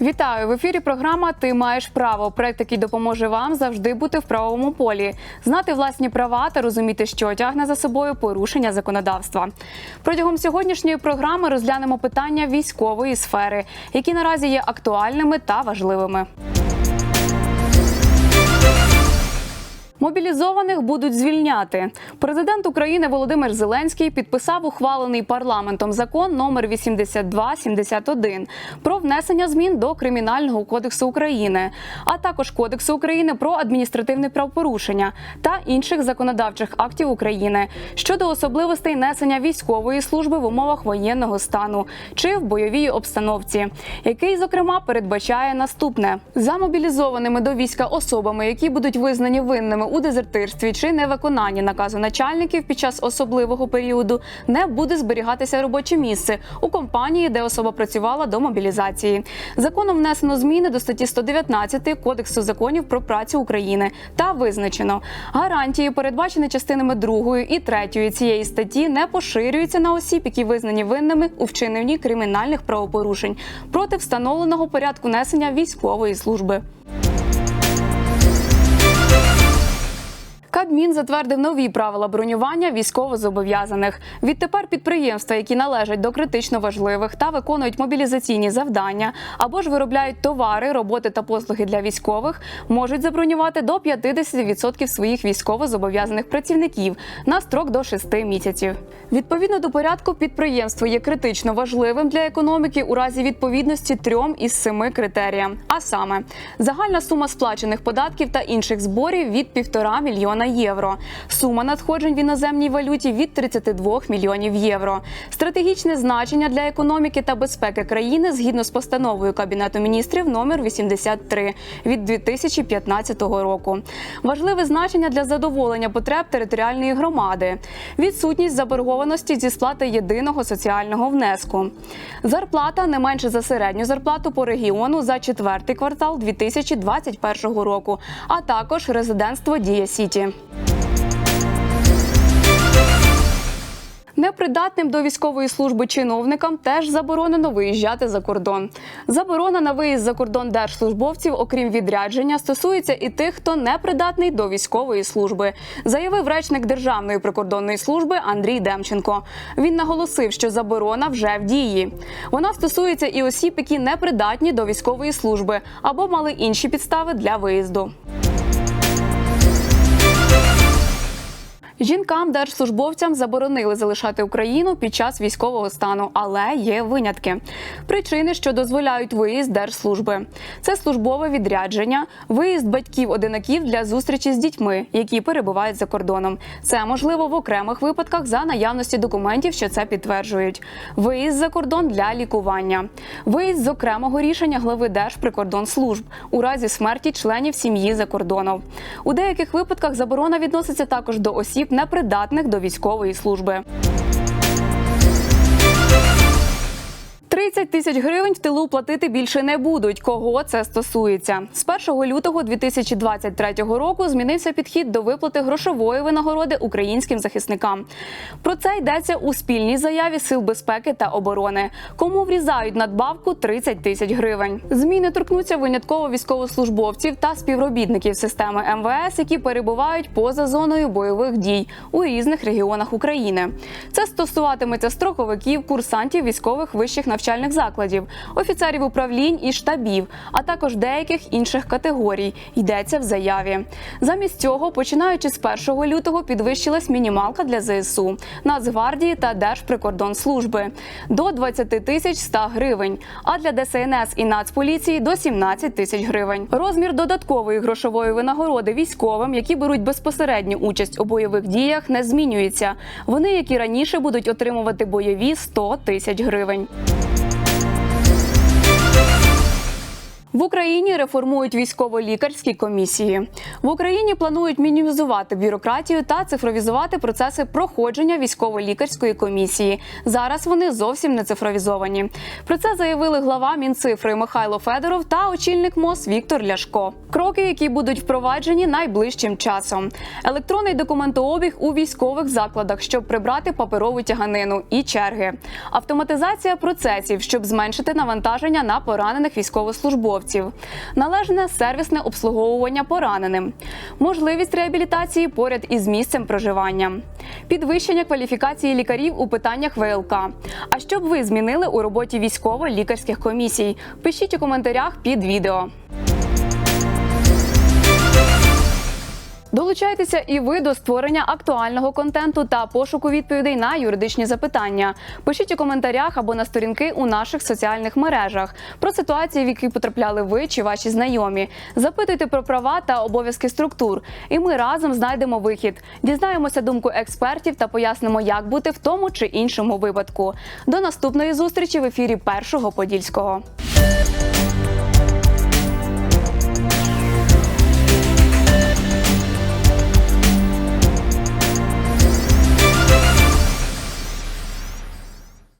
Вітаю в ефірі. Програма Ти маєш право. Проект, який допоможе вам завжди бути в правовому полі, знати власні права та розуміти, що тягне за собою порушення законодавства. Протягом сьогоднішньої програми розглянемо питання військової сфери, які наразі є актуальними та важливими. Мобілізованих будуть звільняти. Президент України Володимир Зеленський підписав ухвалений парламентом закон номер 8271 про внесення змін до Кримінального кодексу України, а також Кодексу України про адміністративне правопорушення та інших законодавчих актів України щодо особливостей несення військової служби в умовах воєнного стану чи в бойовій обстановці, який зокрема передбачає наступне за мобілізованими до війська особами, які будуть визнані винними у дезертирстві чи невиконанні наказу начальників під час особливого періоду, не буде зберігатися робоче місце у компанії, де особа працювала до мобілізації. Законом внесено зміни до статті 119 Кодексу законів про працю України та визначено гарантії, передбачені частинами 2 і 3 цієї статті, не поширюються на осіб, які визнані винними у вчиненні кримінальних правопорушень проти встановленого порядку несення військової служби. Кабмін затвердив нові правила бронювання військовозобов'язаних. Відтепер підприємства, які належать до критично важливих та виконують мобілізаційні завдання або ж виробляють товари, роботи та послуги для військових, можуть забронювати до 50% своїх військовозобов'язаних працівників на строк до 6 місяців. Відповідно до порядку, підприємство є критично важливим для економіки у разі відповідності трьом із семи критеріям. А саме загальна сума сплачених податків та інших зборів від 1,5 мільйона євро, сума надходжень в іноземній валюті від 32 мільйонів євро, стратегічне значення для економіки та безпеки країни згідно з постановою Кабінету міністрів номер 83 від 2015 року. Важливе значення для задоволення потреб територіальної громади, відсутність заборгованості зі сплати єдиного соціального внеску, зарплата не менше за середню зарплату по регіону за четвертий квартал 2021 року, а також резидентство Дія Сіті. Непридатним до військової служби чиновникам теж заборонено виїжджати за кордон. Заборона на виїзд за кордон держслужбовців, окрім відрядження, стосується і тих, хто непридатний до військової служби, заявив речник Державної прикордонної служби Андрій Демченко. Він наголосив, що заборона вже в дії. Вона стосується і осіб, які непридатні до військової служби або мали інші підстави для виїзду. Жінкам держслужбовцям заборонили залишати Україну під час військового стану, але є винятки. Причини, що дозволяють виїзд держслужби, це службове відрядження, виїзд батьків-одинаків для зустрічі з дітьми, які перебувають за кордоном. Це можливо в окремих випадках за наявності документів, що це підтверджують. Виїзд за кордон для лікування, виїзд з окремого рішення глави Держприкордонслужб у разі смерті членів сім'ї за кордоном. У деяких випадках заборона відноситься також до осіб непридатних до військової служби. 30 тисяч гривень в тилу платити більше не будуть. Кого це стосується? З 1 лютого 2023 року змінився підхід до виплати грошової винагороди українським захисникам. Про це йдеться у спільній заяві Сил безпеки та оборони. Кому врізають надбавку 30 тисяч гривень. Зміни торкнуться винятково військовослужбовців та співробітників системи МВС, які перебувають поза зоною бойових дій у різних регіонах України. Це стосуватиметься строковиків, курсантів військових вищих навчальних закладів, офіцерів управлінь і штабів, а також деяких інших категорій. Йдеться в заяві. Замість цього, починаючи з 1 лютого, підвищилась мінімалка для ЗСУ, Нацгвардії та Держприкордонслужби до 20 тисяч 100 гривень, а для ДСНС і Нацполіції до 17 тисяч гривень. Розмір додаткової грошової винагороди військовим, які беруть безпосередню участь у бойових діях, не змінюється. Вони, як і раніше, будуть отримувати бойові 100 тисяч гривень. В Україні реформують військово-лікарські комісії. В Україні планують мінімізувати бюрократію та цифровізувати процеси проходження військово-лікарської комісії. Зараз вони зовсім не цифровізовані. Про це заявили глава Мінцифри Михайло Федоров та очільник МОЗ Віктор Ляшко. Кроки, які будуть впроваджені найближчим часом. Електронний документообіг у військових закладах, щоб прибрати паперову тяганину і черги. Автоматизація процесів, щоб зменшити навантаження на поранених військовослужбовців. Належне сервісне обслуговування пораненим. Можливість реабілітації поряд із місцем проживання. Підвищення кваліфікації лікарів у питаннях ВЛК. А що б ви змінили у роботі військово-лікарських комісій? Пишіть у коментарях під відео. Долучайтеся і ви до створення актуального контенту та пошуку відповідей на юридичні запитання. Пишіть у коментарях або на сторінки у наших соціальних мережах про ситуації, в які потрапляли ви чи ваші знайомі. Запитуйте про права та обов'язки структур, і ми разом знайдемо вихід. Дізнаємося думку експертів та пояснимо, як бути в тому чи іншому випадку. До наступної зустрічі в ефірі першого подільського.